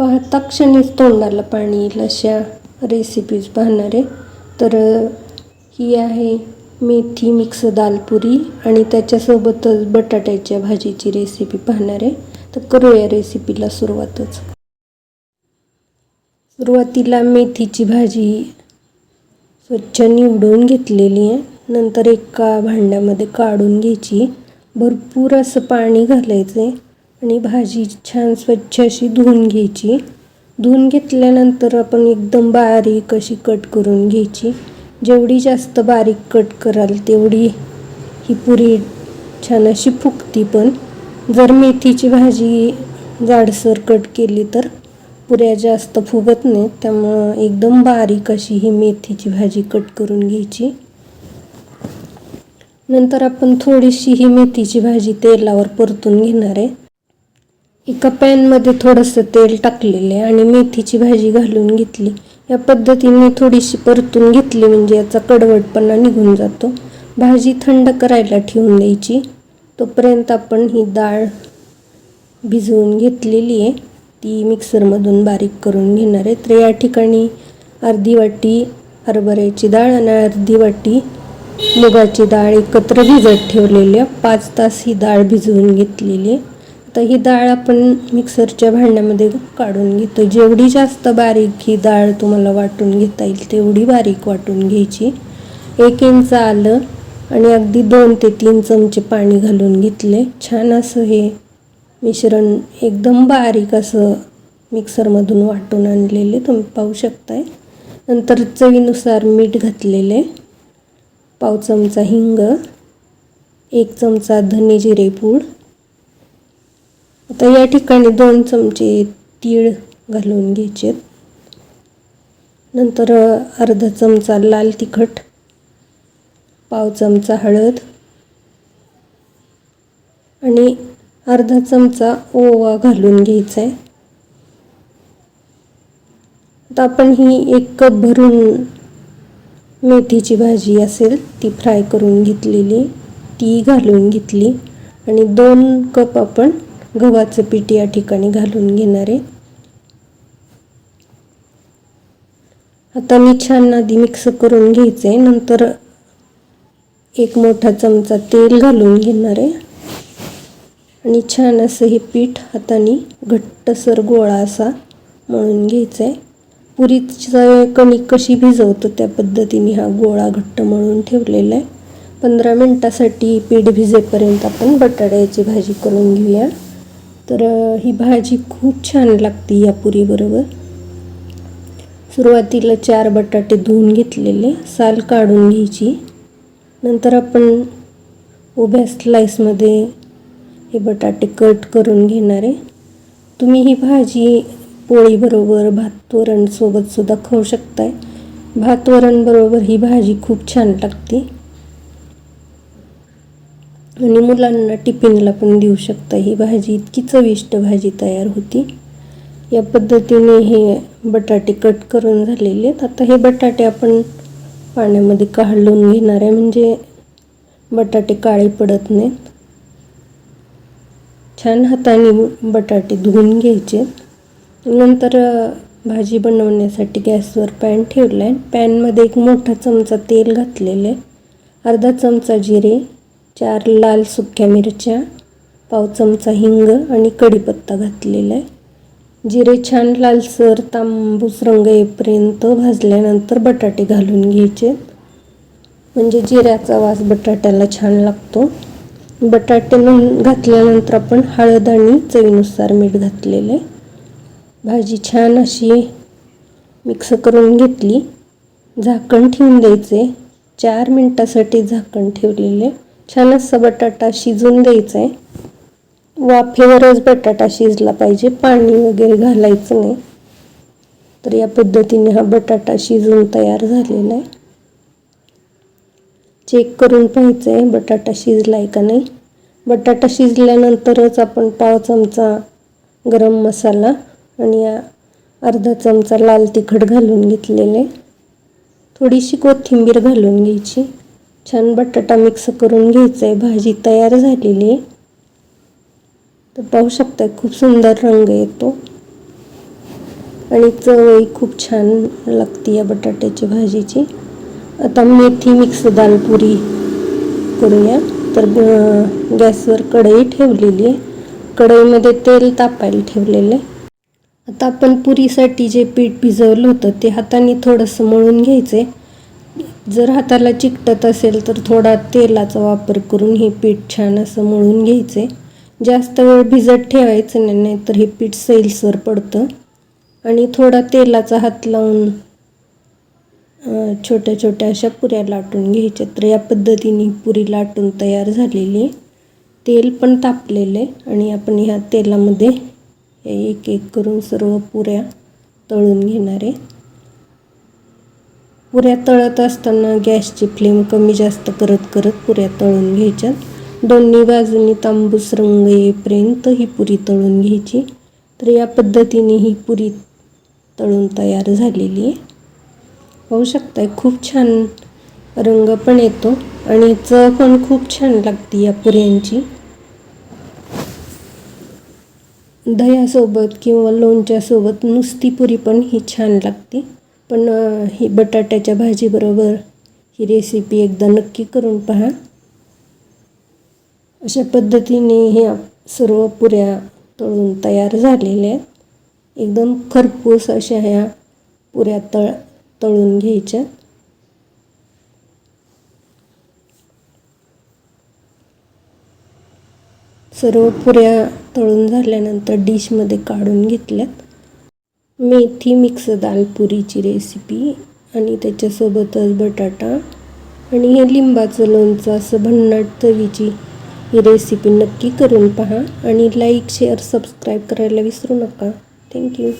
पाहता क्षणीच तोंडाला पाणी येईल अशा रेसिपीज पाहणार. आहे तर ही आहे मेथी मिक्स दालपुरी आणि त्याच्यासोबतच बटाट्याच्या भाजीची रेसिपी पाहणार. आहे तर करूया रेसिपीला सुरुवातच. सुरुवातीला मेथीची भाजी स्वच्छ निवडून घेतलेली आहे. नंतर एका भांड्यामध्ये काढून घ्यायची. भरपूर असं पाणी घालायचं आहे आणि भाजी छान स्वच्छ अशी धुवून घ्यायची. धुवून घेतल्यानंतर आपण एकदम बारीक अशी कट करून घ्यायची. जेवढी जास्त बारीक कट कराल तेवढी ही पुरी छान अशी फुगती पण. जर मेथीची भाजी जाडसर कट केली तर पुऱ्या जास्त फुगत नाहीत त्यामुळं एकदम बारीक अशी ही मेथीची भाजी कट करून घ्यायची. नंतर आपण थोडीशी ही मेथीची भाजी तेलावर परतून घेणार आहे. एका पॅनमध्ये थोडंसं तेल टाकलेलं आहे आणि मेथीची भाजी घालून घेतली. या पद्धतीने थोडीशी परतून घेतली म्हणजे याचा कडवटपणा निघून जातो. भाजी थंड करायला ठेवून द्यायची. तोपर्यंत आपण ही डाळ भिजवून घेतलेली आहे. ती मिक्सरमधून बारीक करून घेणार आहे. तर या ठिकाणी अर्धी वाटी हरभऱ्याची डाळ आणि अर्धी वाटी मुगाची डाळ एकत्र भिजत ठेवलेली आहे. पाच तास ही डाळ भिजवून घेतलेली आहे. तर ही डाळ आपण मिक्सरच्या भांड्यामध्ये काढून घेतो जेवढी जास्त बारीक ही डाळ तुम्हाला वाटून घेता येईल तेवढी बारीक वाटून घ्यायची. एक इंच आलं आणि अगदी दोन ते तीन चमचे पाणी घालून घेतले. छान असं हे मिश्रण एकदम बारीक असं मिक्सरमधून वाटून आणलेले तुम्ही पाहू शकताय. नंतर चवीनुसार मीठ घातलेले पाव चमचा हिंग एक चमचा धने जिरे पूड आता या ठिकाणी दोन चमचे तीळ घालून घ्यायचे नंतर अर्धा चमचा लाल तिखट पाव चमचा हळद आणि अर्धा चमचा ओवा घालून घ्यायचा आहे आता आपण ही एक कप भरून मेथीची भाजी असेल ती फ्राय करून घेतलेली ती घालून घेतली आणि दोन कप आपण गव्हाचं पीठ या ठिकाणी घालून घेणार आहे. आता मी छान आधी मिक्स करून घ्यायचं आहे नंतर एक मोठा चमचा तेल घालून घेणार आहे. आणि छान असं हे पीठ हाताने घट्टसर गोळा असा मळून घ्यायचा आहे पुरीचं कणिक कशी भिजवतो त्या पद्धतीने हा गोळा घट्ट मळून ठेवलेला आहे. पंधरा मिनटासाठी पीठ भिजेपर्यंत आपण बटाट्याची भाजी करून घेऊया. तर ही भाजी खूप छान लागते या पुरीबरोबर. सुरुवातीला चार बटाटे धुवून घेतलेले साल काढून घ्यायची. नंतर आपण उभ्या स्लाईसमध्ये हे बटाटे कट करून घेणार आहे. तुम्ही ही भाजी पोळीबरोबर भात वरणसोबतसुद्धा खाऊ शकताय. भात वरणबरोबर ही भाजी खूप छान लागते. आणि मुलांना टिफिनला पण देऊ शकता. ही भाजी इतकी चविष्ट भाजी तयार होती. या पद्धतीने हे बटाटे कट करून झालेले आहेत. आता हे बटाटे आपण पाण्यामध्ये काढून घेणार आहे. म्हणजे बटाटे काळे पडत नाहीत. छान हाताने बटाटे धुवून घ्यायचे नंतर भाजी बनवण्यासाठी गॅसवर पॅन ठेवला आहे पॅनमध्ये एक मोठा चमचा तेल घातलेलं आहे. अर्धा चमचा जिरे चार लाल सुक्या मिरच्या पाव चमचा हिंग आणि कढीपत्ता घातलेला आहे. जिरे छान लालसर तांबूस रंग येईपर्यंत भाजल्यानंतर बटाटे घालून घ्यायचे. म्हणजे जिऱ्याचा वास बटाट्याला छान लागतो. बटाटे घातल्यानंतर आपण हळद आणि चवीनुसार मीठ घातलेले भाजी छान अशी मिक्स करून घेतली. झाकण ठेवून द्यायचे. चार मिनटासाठी झाकण ठेवलेले छान असा बटाटा शिजून द्यायचा आहे वाफेवरच बटाटा शिजला पाहिजे पाणी वगैरे घालायचं नाही. तर या पद्धतीने हा बटाटा शिजून तयार झालेला आहे. चेक करून पाहायचं आहे बटाटा शिजला आहे का नाही. बटाटा शिजल्यानंतरच आपण पाव चमचा गरम मसाला आणि अर्धा चमचा लाल तिखट घालून घेतलेले थोडीशी कोथिंबीर घालून घ्यायची. छान बटाटा मिक्स करून घ्यायचा आहे भाजी तयार झालेली आहे. तर पाहू शकता खूप सुंदर रंग येतो. आणि चवही खूप छान लागते या बटाट्याची भाजीची. आता मेथी मिक्स दाल पुरी करूया. तर गॅसवर कढई ठेवलेली आहे. कढईमध्ये तेल तापायला ठेवलेलं आहे. आता आपण पुरीसाठी जे पीठ भिजवलं होतं ते हाताने थोडंसं मळून घ्यायचं आहे जर हाताला चिकटत असेल तर थोडा तेलाचा वापर करून हे पीठ छान असं मळून घ्यायचे. जास्त वेळ भिजत ठेवायचं नाही नाहीतर हे पीठ सैलसर पडतं. आणि थोडा तेलाचा हात लावून छोट्या छोट्या अशा पुऱ्या लाटून घ्यायच्या. तर या पद्धतीने पुरी लाटून तयार झालेली. आहे तेल पण तापलेलं आहे आणि आपण ह्या तेलामध्ये एक एक करून सर्व पुऱ्या तळून घेणार. आहे पुऱ्या तळत असताना गॅसची फ्लेम कमी जास्त करत करत पुऱ्या तळून घ्यायच्या. दोन्ही बाजूनी तांबूस रंग येईपर्यंत ही पुरी तळून घ्यायची. तर या पद्धतीने ही पुरी तळून तयार झालेली आहे. पाहू शकताय खूप छान रंग पण येतो आणि चव पण खूप छान लागते या पुऱ्यांची. दह्यासोबत किंवा लोणच्यासोबत नुसती पुरी पण ही छान लागते. पण ही बटाट्याच्या भाजीबरोबर ही रेसिपी एकदा नक्की करून पहा. अशा पद्धतीने ह्या सर्व पुऱ्या तळून तयार झालेल्या आहेत. एकदम खरपूस अशा ह्या पुऱ्या तळ तळून घ्यायच्या. सर्व पुऱ्या तळून झाल्यानंतर डिशमध्ये काढून घेतल्यात. मेथी मिक्स दाल पुरीची रेसिपी आणि त्याच्यासोबतच बटाटा आणि हे लिंबाचं लोणचं असं भन्नाट चवीची ही रेसिपी नक्की करून पहा आणि लाईक शेअर सबस्क्राईब करायला विसरू नका. थँक्यू